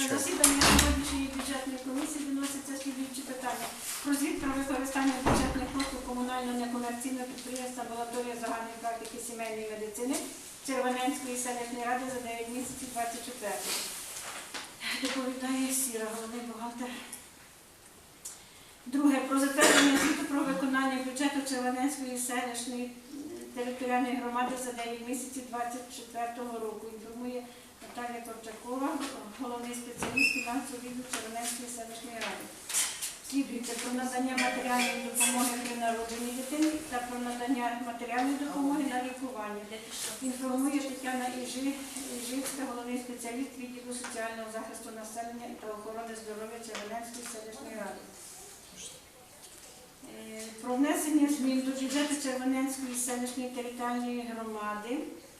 На засіданні сьогоднішньої бюджетної комісії виносяться слідуючі питання. Про звіт про використання бюджетних послуг комунального некомерційного підприємства амбулаторія загальної практики сімейної медицини Червоненської селищної ради за 9 місяців 24. Доповідає Сіра, головний бухгалтер. Друге, про затвердження звіту про виконання бюджету Червоненської селищної територіальної громади за 9 місяців 24 року. Інформує Наталія Корчакова, головний спеціаліст фінансового відділу Червоненської селищної ради. Слідується про надання матеріальної допомоги при народженні дитини та про надання матеріальної допомоги на лікування. Інформує Тетяна Іжи- Іжицька, головний спеціаліст відділу соціального захисту населення та охорони здоров'я Червоненської селищної ради. Е, Про внесення змін до бюджету Червоненської селищної територіальної громади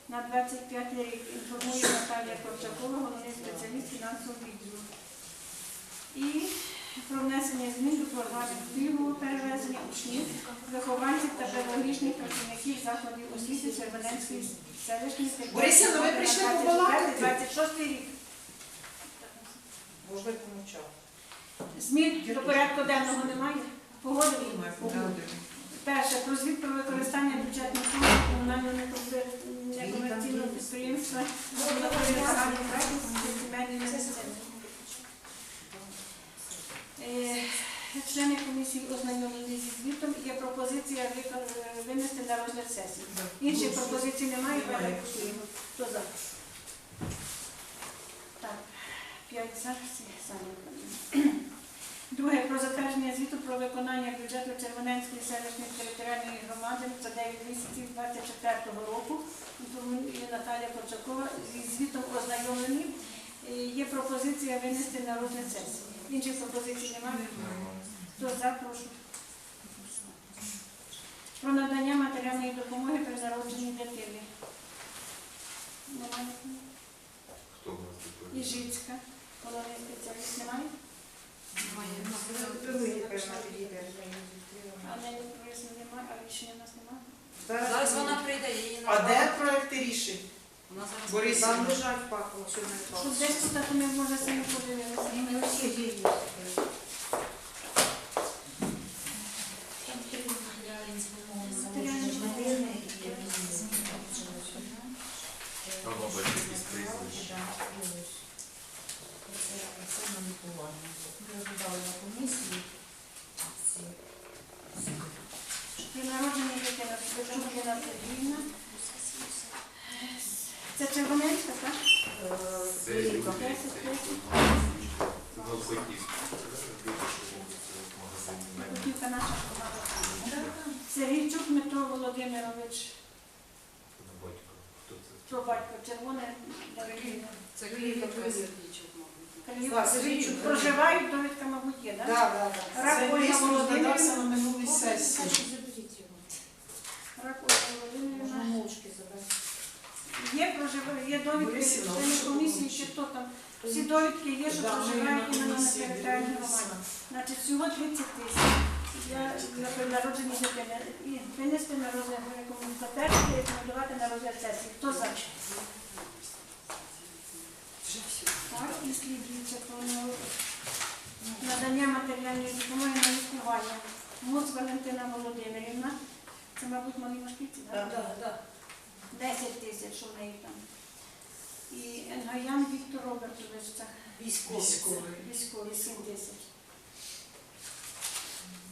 на 25 рік інформує Наталія Корчакова, головний спеціаліст фінансового відділу. І про внесення змін до програми перевезення учнів, вихованців та педагогічних працівників закладів освіти Червоненської селищної Борисівна, ви прийшли побалакати? 26 рік. Можна помовчав. Змін до порядку денного немає? Погодили? Перше, про звіт про використання бюджетних коштів комунального Е, Члени комісії ознайомлені зі звітом. Є пропозиція винести на розгляд сесії. Інших пропозицій немає, перепустуємо. Хто за? Так, п'ять за, всі самі. Друге, про затвердження звіту про виконання бюджету Червоненської селищної територіальної громади за 9 місяців 24 року. Інформує Наталія Корчакова. Зі звітом ознайомлені. Е, Є пропозиція винести на розгляд сесії. Інших пропозицій немає. Хто за, прошу. Про надання матеріальної допомоги при народженні дитини. Немає. Хто у нас? Іжицька. Головний спеціаліст немає. А не проїзду немає, а рішення у нас немає. Зараз вона прийде, її А де проекти рішень? Вона зараз Борис, прийде. там лежать пахло, що не Щоб десь тут так ми може самі подивилися. При народженні дитина, Петрушкіна Сергіївна. Це Червоненська, так? Це люди, Десять, це. Ну, Сокільський. Магазин. Готівка наша. Сергійчук Дмитро Володимирович. Батько. Про батько червоне. Це Київка Сергійчук, Сергійчук. Проживають, довідка, мабуть, є, так? Так, так, так. Рак Це Ольга лист Володимирівна. розглядався на минулій сесії. Рак Ольга Володимирівна. Є проживає, є довідки Борисівна, членів що комісії, чи хто там. Всі довідки є, що Да, ми проживають іменно на комісії територіальній дивилися. громаді. Значить, всього 30 тисяч. Я на при народженні дитини. І винести на розгляд рекомендувати і рекомендувати на розгляд сесії. Хто за? Так, слідуючи про надання матеріальної допомоги на лікування. Муц Валентина Володимирівна. Це, мабуть, мої мошкіці, так? Так. 10 тисяч у неї там. І Енгаян Віктор Робертович, це Військовий. військовий, 7 тисяч.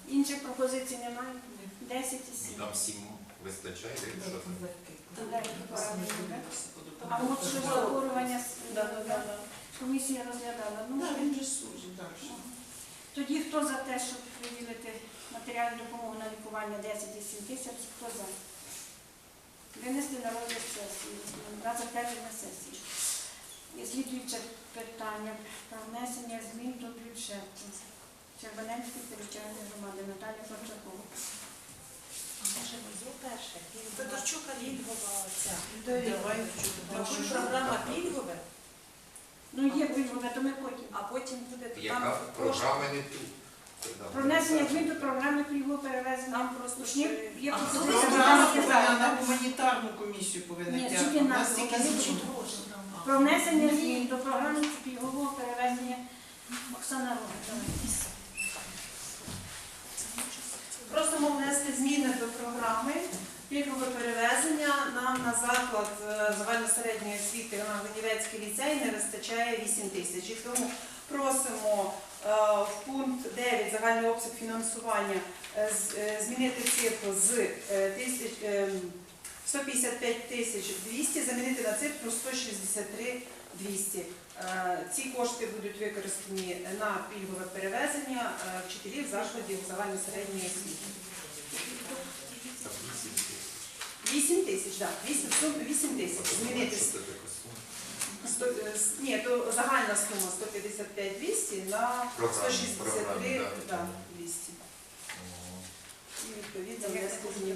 Інших пропозицій немає? 10 і 7. Нам всім вистачає, чи що там? А от що захворювання Да, да, да. Комісія розглядала. Ну, Ну, він же служить далі. Тоді хто за те, щоб виділити матеріальну допомогу на лікування 10 і 7 тисяч, хто за? Винести на розгляд сесії, на затвердження сесії. І слідуюче питання про внесення змін до бюджету Червоненської територіальної громади Наталія Корчакова. Федорчука пільгова ця. Давай. Програма пільгове, Ну є пільгове, то ми потім. А потім буде то Яка там просто програма не тут? пронесення змін до програми пільгового перевезення. Нам просто ще є А програма повинна на гуманітарну комісію повинна тягнути? У тільки тільки зміни. Про внесення змін до програми пільгового перевезення Оксана Романова. Просимо внести зміни до програми пільгове перевезення нам на заклад е, загальносередньої освіти на Гунівецький ліцей не вистачає 8 тисяч. І тому просимо е, в пункт 9 загальний обсяг фінансування е, змінити цифру з е, тисяч, е, 155 тисяч 200, замінити на цифру 163 200. Е, Ці кошти будуть використані на пільгове перевезення вчителів закладів загальносередньої освіти. Там вісім тисяч. 8 тисяч, так, 8, 8 тисяч. Змінити сто- е, с- ні, то загальна сума 155 200 на Програма, 163 програма, да. да, 200. І відповідно внести зміни.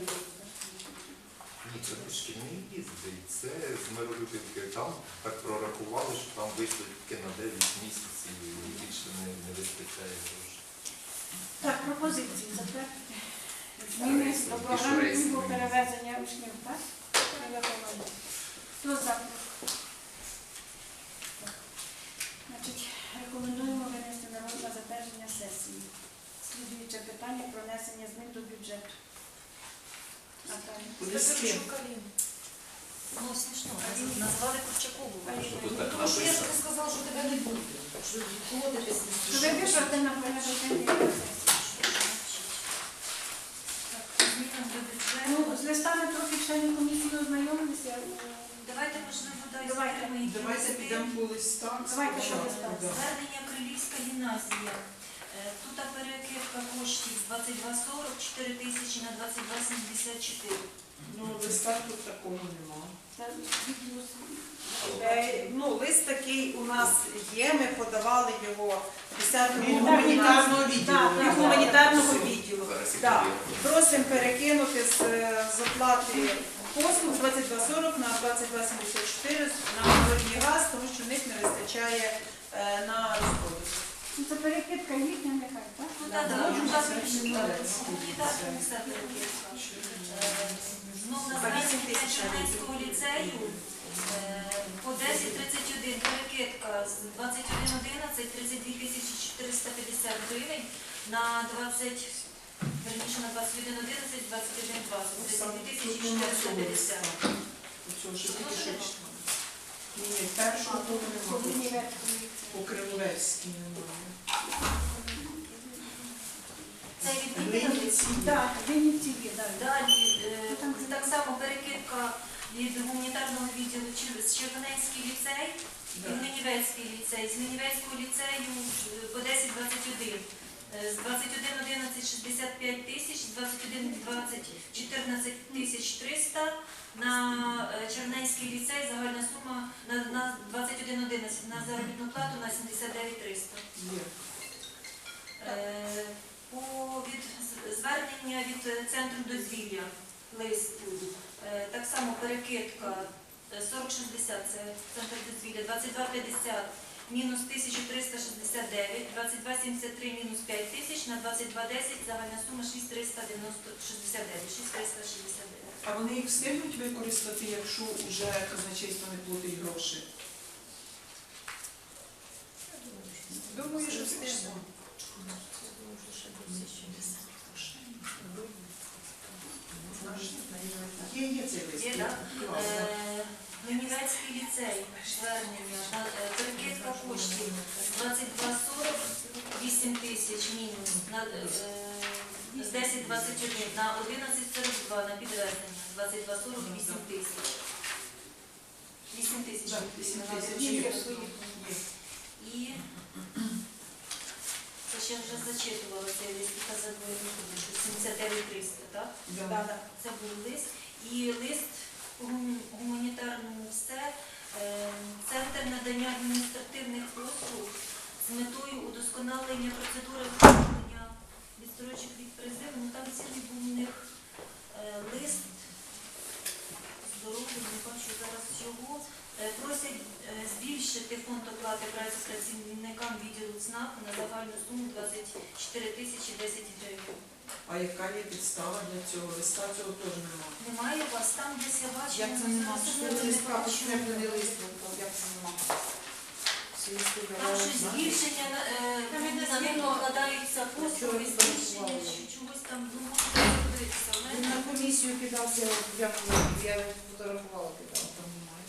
Ні, це не їздить. Це з Миролюбівки. Там так прорахували, що там вийшло тільки на 9 місяців і більше не, не вистачає грошей. Так, пропозиції затвердити. До програми пільгового перевезення учнів, так? Хто за? Значить, рекомендуємо винести на розгляд затвердження сесії. Слідуюче питання про внесення змін до бюджету. Ну, смішно, назвали Курчакову. Так Тому що я ж сказав, що тебе не буде. Що ви пишете на порядок сесії? Так, зміни до бюджету. Ну, з листами трохи члени комісії ознайомилися. Давайте, можливо, дай Давайте. Давайте підемо по листах. Давайте по да. Звернення Крилівська гімназія. Е, Тут перекидка коштів з 22,40, 4 тисячі на 22,74. Ну, листа тут такого нема. Е, Ну, лист такий у нас є, ми подавали його 10 Від гуманітарного відділу. Так, від так. гуманітарного відділу. Так. Просимо перекинути з е, з оплати послуг з 22,40 на 22,74 на природний газ, тому що в них не вистачає е, на розходи. Ну, Це перекидка їхня нехай, так? Ну, Да, так, так, так, все перекидка. Е, Знов на вісім Чернецького ліцею е, по 1031 перекидка з 2111 32 450 гривень на 20, верніше на 2111 2120 32 тисячі Тут нема цього 450. листа. Оцього, що тільки що читали. Ні, ні, першого немає. По немає. Це відповідно Так, Вінниці є, так. Далі е, так само перекидка від гуманітарного відділу Чер- з Червоненський ліцей і Да. Ліцей. З Гнинівецького ліцею е, по 10-21. Е, З 21-11 65 тисяч, з 21-20 14 тисяч 300. На е, Черненський ліцей загальна сума на, на 21-11 на заробітну плату на 79 300. Є. Е, По від звернення від центру дозвілля лист. Так само перекидка е, 4060, це центр дозвілля, 2250 мінус 1369, 2273 мінус 5 тисяч, на 2210 загальна сума 6369, 6369. А вони їх встигнуть використати, якщо вже казначейство не платить гроші? Думаю, що встигнемо. Є, є цей лист. Є, так? Гнівецький ліцей, звернення, перекидка коштів 2240, 8 тисяч на, е, з 1021 на 1142 на підвезення, 2240, 8 тисяч. 8 тисяч. 8 тисяч. І це ще вже зачитувала цей лист, яка забула, що 79 300, так? Да. Це був лист. І лист гуманітарному все. е, Центр надання адміністративних послуг з метою удосконалення процедури оформлення відстрочок від призиву. Ну там цілий був у них е, лист. Здоров'я, не бачу зараз його. Е, Просять збільшити фонд оплати праці працівникам відділу ЦНАП на загальну суму 24 тисячі 10 гривень. А яка є підстава для цього листа? Цього теж немає. Немає у вас там десь я бачу. Як це ну, нема? Що це не справа бачу. підкреплений лист? Як це нема? Там щось збільшення на е, Там на них відео. накладаються послуги, Чого збільшення, що чогось там ну, можна подивитися. Він на комісію кидався, я, я фотографувала, кидала, там немає.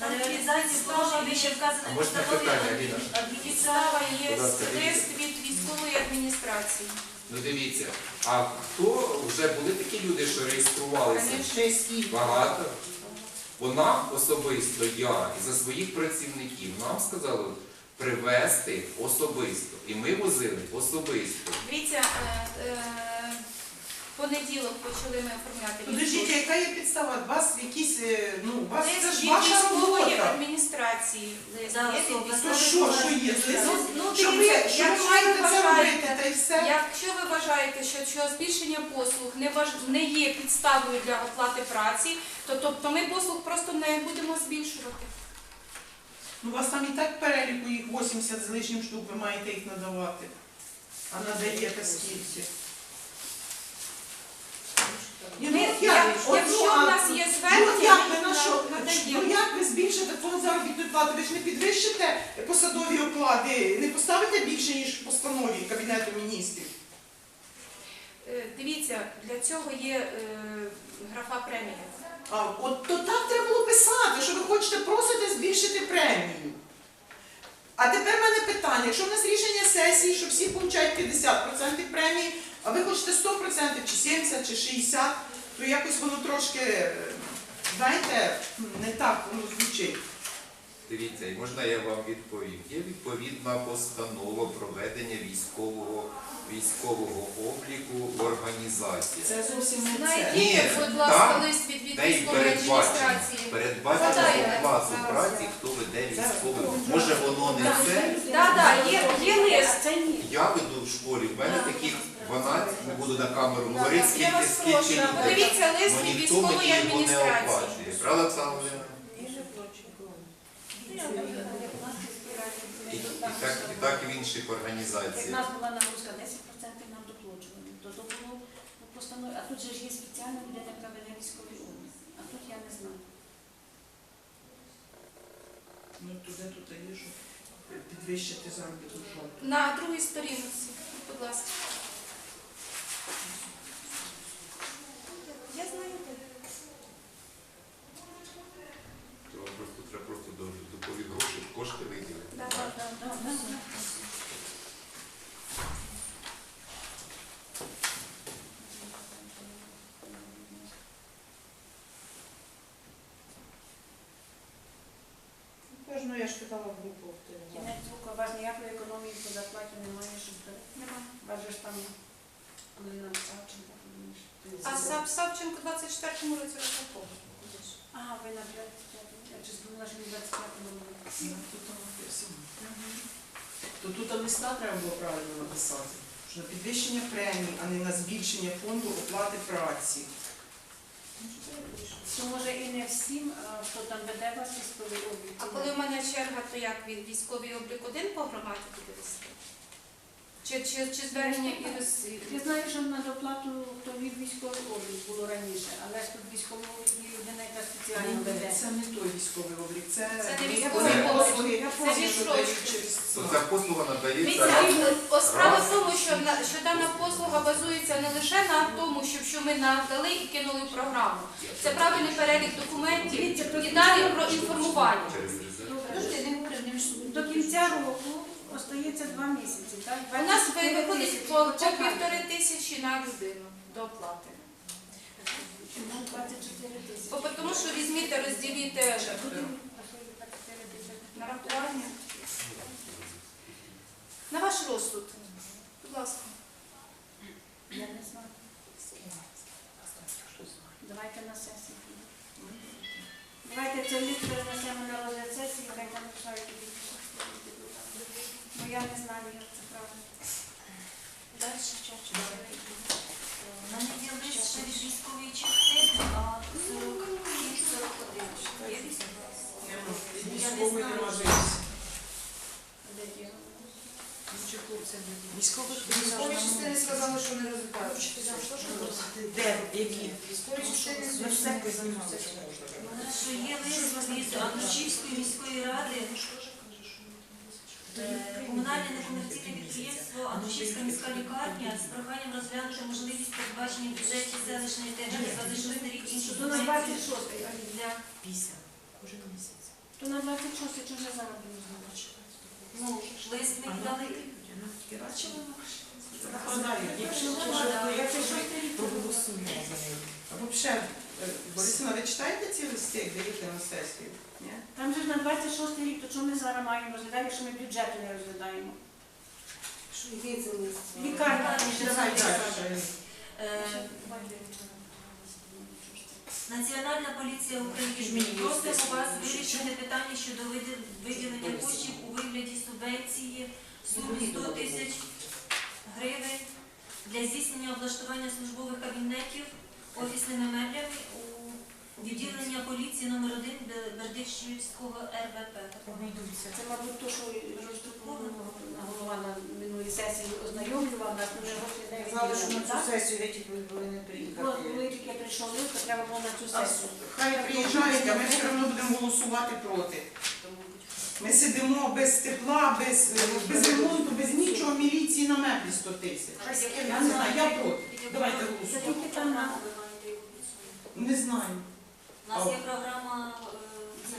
На реалізацію положень вище А вказаної можна питання, Аліна? Підстава є Будь ласка, лист від військової адміністрації. Ну дивіться, а хто вже були такі люди, що реєструвалися? Багато. Бо нам особисто, я і за своїх працівників нам сказали привезти особисто. І ми возили особисто. Дивіться, е, е, понеділок почали ми оформляти. Подождіть, яка є підстава? У вас якісь, е, ну, у вас це ж ваша військової робота. адміністрації. Лист Да, є від особа. То що, що є? Ну, ну, Що ви, дивіться, що ви якщо маєте ви це вважаєте- робити, та й все? Якщо ви вважаєте, що, що збільшення послуг не, важ... не є підставою для оплати праці, то тобто ми послуг просто не будемо збільшувати. Ну, у вас там і так переліку їх 80 з лишнім штук, ви маєте їх надавати. А надаєте скільки? Ну, як, як? Якщо ну, в нас є Ну, звернення, як ви на що? Ну як ви збільшите фонд заробітної плати? Ви ж не підвищите посадові оклади, не поставите більше, ніж в постанові Кабінету міністрів. Е, Дивіться, для цього є е, графа премія. А от то так треба було писати, що ви хочете просите збільшити премію. А тепер в мене питання, якщо в нас рішення сесії, що всі получають 50% премії, а ви хочете 100% чи 70, чи 60, то якось воно трошки, е, знаєте, не так воно звучить. Дивіться, і можна я вам відповім. Є відповідна постанова проведення військового військового обліку в організації. Це зовсім не це. Знайдіть, Ні, будь ласка, там лист від, від Де й військової адміністрації. передбачено Згадайте. оплату Зараз праці, хто веде Зараз. військовий. Може воно не Так. це. Так, так, є, є лист. Я веду в школі, в мене таких 12, не буду на камеру говорити, скільки, скільки людей. подивіться лист Ну, від ніхто військової мені його не адміністрації. оплачує. Правда, Оксана Володимирівна? І, і, так, і так і в інших Як організаціях. в нас була нагрузка 10% нам доплачували, то то було постанові, а тут же ж є спеціальна людина, яка веде військовий облік. А тут я не знаю. Ну туди тут є, що підвищити заробітну плату. На другій сторінці, будь ласка. Я знаю. де. Треба просто, треба просто до допові гроші, кошти виділити. Да, Так? да, да, да, да. Ну я ж питала в 21-му році розраховано. А, ви на 25-му. Я чи збула, що на 25-му році. Тут там написано. То тут листа треба було правильно написати. Що на підвищення премії, а не на збільшення фонду оплати праці. То може і не всім, хто там веде вас військовий облік. А коли в мене черга, то як він військовий облік один по громаді буде вести? Чи, чи, чи звернення і роз... Я знаю, що на доплату то від військовий облік було раніше, але ж тут військовий облік є людина, яка спеціально веде. Це не той військовий облік, це, Це не військовий облік, це ці. ця послуга надається. О, справа в тому, що, на- що дана послуга базується не лише на тому, що, що ми надали і кинули в програму. Це правильний перелік документів і далі про інформування. Через. До кінця року остається два місяці, так? У нас 24 виходить по, по півтори тисячі на людину до оплати. Чому 24 тисячі? Бо тому що візьміть, розділіть е, нарахування. На ваш розсуд. Будь ласка. Військових військові частини сказали, що не розглядають. Де? Які? Військові частини на все знімали, що можна. Що є лист від Андрушівської міської ради, е, Комунальне некомерційне підприємство Андрушівська міська лікарня з проханням розглянути можливість передбачення в бюджеті селищної території 26 рік інших То на 26 для 50. Кожен місяць. То на 26 чи вже зараз будемо знати? ну, лист ми дали. Якщо щось Проголосуємо за неї. Взагалі, Борисина, ви читаєте ці листи, як даєте на сесію? Ні? Там же ж на 26 рік, то чому ми зараз маємо розглядати, якщо ми бюджету не розглядаємо? Лікарня. Давай далі. Е, Національна поліція України просимо вас вирішити питання щодо виділення коштів у вигляді субвенції сумі 100 тисяч гривень для здійснення облаштування службових кабінетів офісними меблями у відділення поліції номер 1 Бердичівського РВП. Це, мабуть, то, що Роструповна голова на минулій сесії ознайомлював нас, ми вже не Знали, що на цю сесію ви тільки повинні Бо приїхати. Коли тільки прийшов лист, то треба було на цю сесію. Хай приїжджають, а ми все одно будемо голосувати проти. Ми сидимо без тепла, без, без ремонту, без нічого, міліції на меблі 100 тисяч. Я не знаю, я проти. Давайте голосуємо. Не знаю. У нас є програма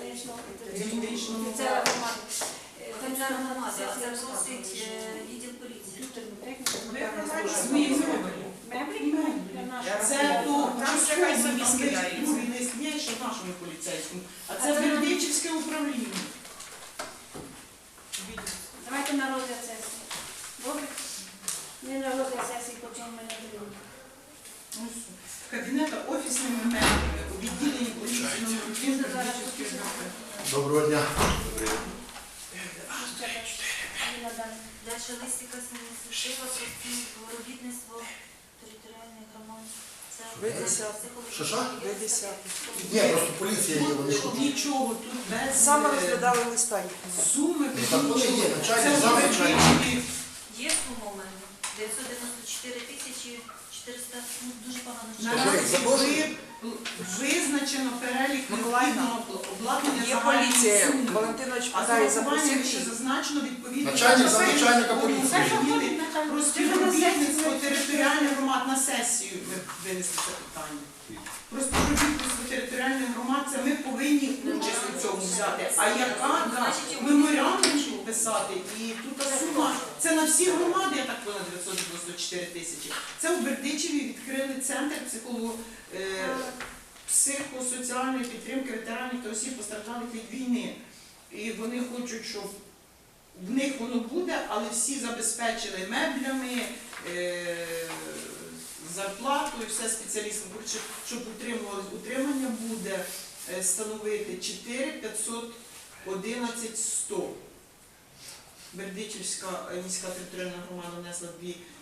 е, громада. Державна а це просить е, відділ поліції. Ми зробимо. Це то Там ще хай собі там скидають. другий лист є, ще в нашому поліцейському. А це Бердичівське управління. Давайте на розгляд сесії. Добре? Не на розгляд сесії, по ми не будемо. Кабінета офісними меблями у відділенні поліції номер 1 Бердичівської РВП. Доброго дня. Далі листика ініціатива про співробітництво територіальних громад. Це Ви десятий. Що, що? Ви десятий. Ні, просто поліція є, вони. Нічого тут без Саме розглядали листа їхнього. суми, Ну, без так вони нічого. є, начальник, Це вже Бердичіві. Є сума у мене 994 тисячі 400, ну дуже погано. що. Наразі запрошую. Ви- визначено перелік необхідного обладнання Є загальної поліція. суми. Валентинович А питає, з урахуванням запросив ще зазначено відповідно Начальник до замначальника закону поліції. Про співробітництво територіальних громад на сесію ми винесли це питання. Про співробітництво територіальних громад це ми повинні участь у цьому взяти. А яка да, меморіальну писати і тут сума. Це на всі громади, я так поняла, 994 тисячі. Це у Бердичеві відкрили центр е, психосоціальної підтримки ветеранів та осіб постраждалих від війни. І вони хочуть, щоб в них воно буде, але всі забезпечили меблями, е, зарплату і все спеціалістам. Щоб утримували, утримання буде е, становити 4 511 100. Бердичівська міська територіальна громада внесла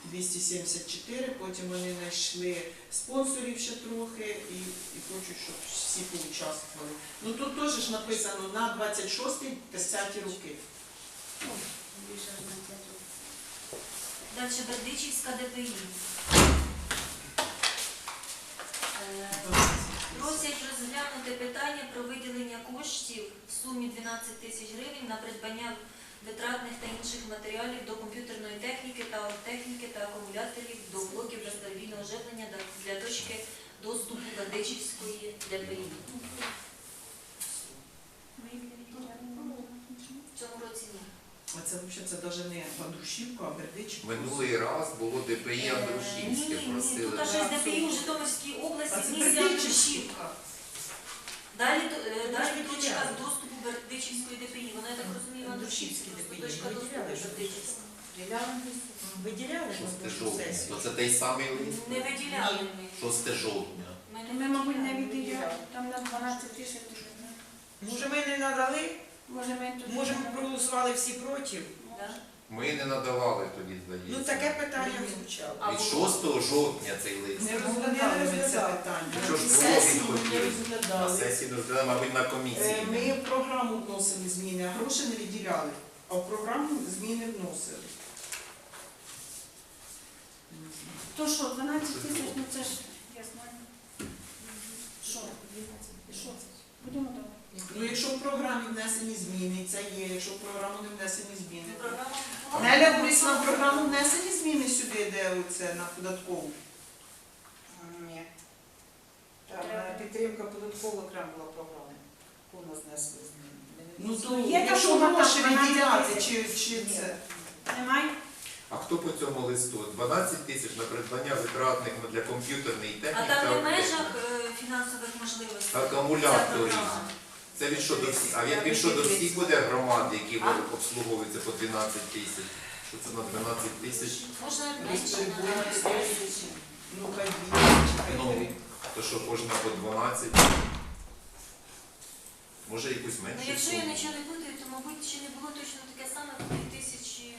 274, потім вони знайшли спонсорів ще трохи і, і хочуть, щоб всі поучаствували. Ну тут теж ж написано на 26-30 роки. Далі Бердичівська ДПІ. Е, Просять розглянути питання про виділення коштів в сумі 12 тисяч гривень на придбання витратних та інших матеріалів до комп'ютерної техніки та техніки та акумуляторів до блоків безперебійного живлення для- точки доступу Бердичівської ДПІ. В цьому році ні. А це взагалі це навіть не Андрушівка, а Бердичівка. Минулий раз було ДПІ Ні, Андрушівське, ні, просили. тут аж ДПІ у Житомирській області це Андрушівка. Далі, то- е, далі точка доступу Бердичівської ДПІ. Вона, я так розумію, Андрушівській. Андрушівській ДПІ. точка доступу. Бердичівська. Виділяли на 6 жовтня. сесію. То це той самий лист? Не виділяли ми. 6 жовтня. Ми Ми, мабуть, не виділяли. відділяли. Там на 12 тисяч ну. Може ми не надали? Може, ми тут... Може ми проголосували всі проти? Да? Ми не надавали тоді, здається. Ну таке питання звучало. А Від 6 жовтня цей лист. Не розглядали ми це питання. Що ж було, сесії не. На розглядали. сесії не розглядали, мабуть, на комісії. Е, Ми в програму вносили зміни, а гроші не виділяли. А в програму зміни вносили. То що, 12 тисяч, ну це ж, я знаю. Що? Що? Будемо давати. Ну, якщо в програмі внесені зміни, це є, якщо в програму не внесені зміни. Неля Борисівна, в програму внесені зміни сюди, де оце на податкову. Ні. Там е, підтримка податкова окрема була програма. У нас внесли зміни. Ну то Є якщо гроші там 12 відділяти, тисяч. чи, це. Немає? А хто по цьому листу? 12 тисяч на придбання витратних для комп'ютерної А там та не в межах е, фінансових можливостей. акумуляторів. Це від що до всіх, а він від що до всіх буде громад, які обслуговуються по 12 тисяч. Що це на 12 тисяч? Можна Більше менше. буде, Ну, хай дві, хай Ну, три. то що кожна по 12. Може якусь Ну, менше. якщо я суму? нічого не путаю, то, мабуть, ще не було точно таке саме в 2000,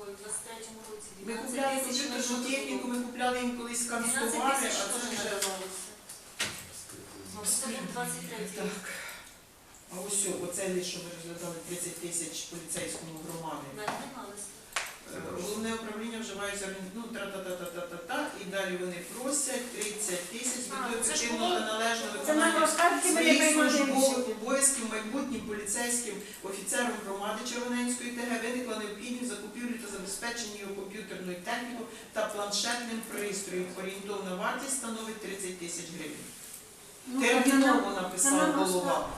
ой, в 23-му році. Ми 12 купляли тисяч комп'ютерну техніку, ми купляли їм колись 12 канцтовари, тисяч а це теж вже... Це 23 Так. А ось оце що ви розглядали 30 тисяч поліцейському громади. Е, Головне управління вживається ну, тра-та-та-та-та-та, і далі вони просять 30 тисяч ж ефективного та належного виконання ми своїх службових обов'язків майбутнім поліцейським офіцером громади Червоненської ТГ виникла необхідність закупівлі та забезпечення його комп'ютерною технікою та планшетним пристроєм. Орієнтовна вартість становить 30 тисяч гривень. Ну, Терміново це написав голова.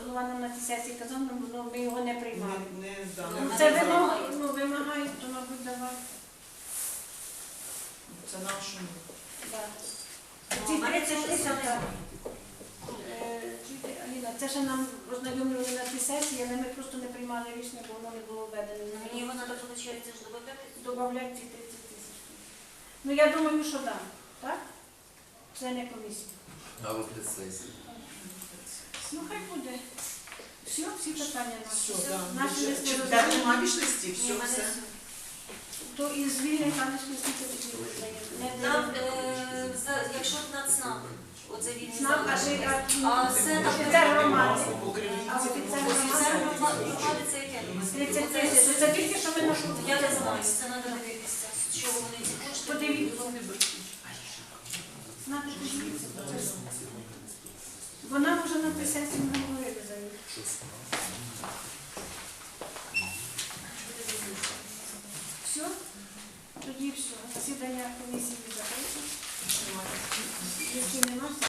голова нам на цій сесії казав, ну, ну, ми його не приймали. Не, не, да, не Це вказав. ну, вимагають, то, мабуть, давати. Це нашому. Да. Ну, Ці 30 тисяч, так. Е, Аліна, це ще нам ознайомлювали на цій сесії, але ми просто не приймали рішення, бо воно не було введено. Мені його треба, виходить, ж додати. Добавляють ці 30 тисяч. Ну, я думаю, що да. Так? Це не комісія. А от для сесії. Ну, хай буде. Все, всі питання Все, наші. да. Наші Вже- чи- нема все, все. все. То і звільнень там не такі Там, е, за- якщо на ЦНАП, оце він Снаб, а залишив. ти- А це там офіцер громади. А офіцер Офіцер громади? громади це яке? 30 тисяч. Це тільки, що ми на Я не знаю, це треба дивитися, з чого вони ці кошти. Подивіться. Знати, подивіться. Вона вже на цій не говорила за них. Все? Тоді все. Засідання комісії закрите. Які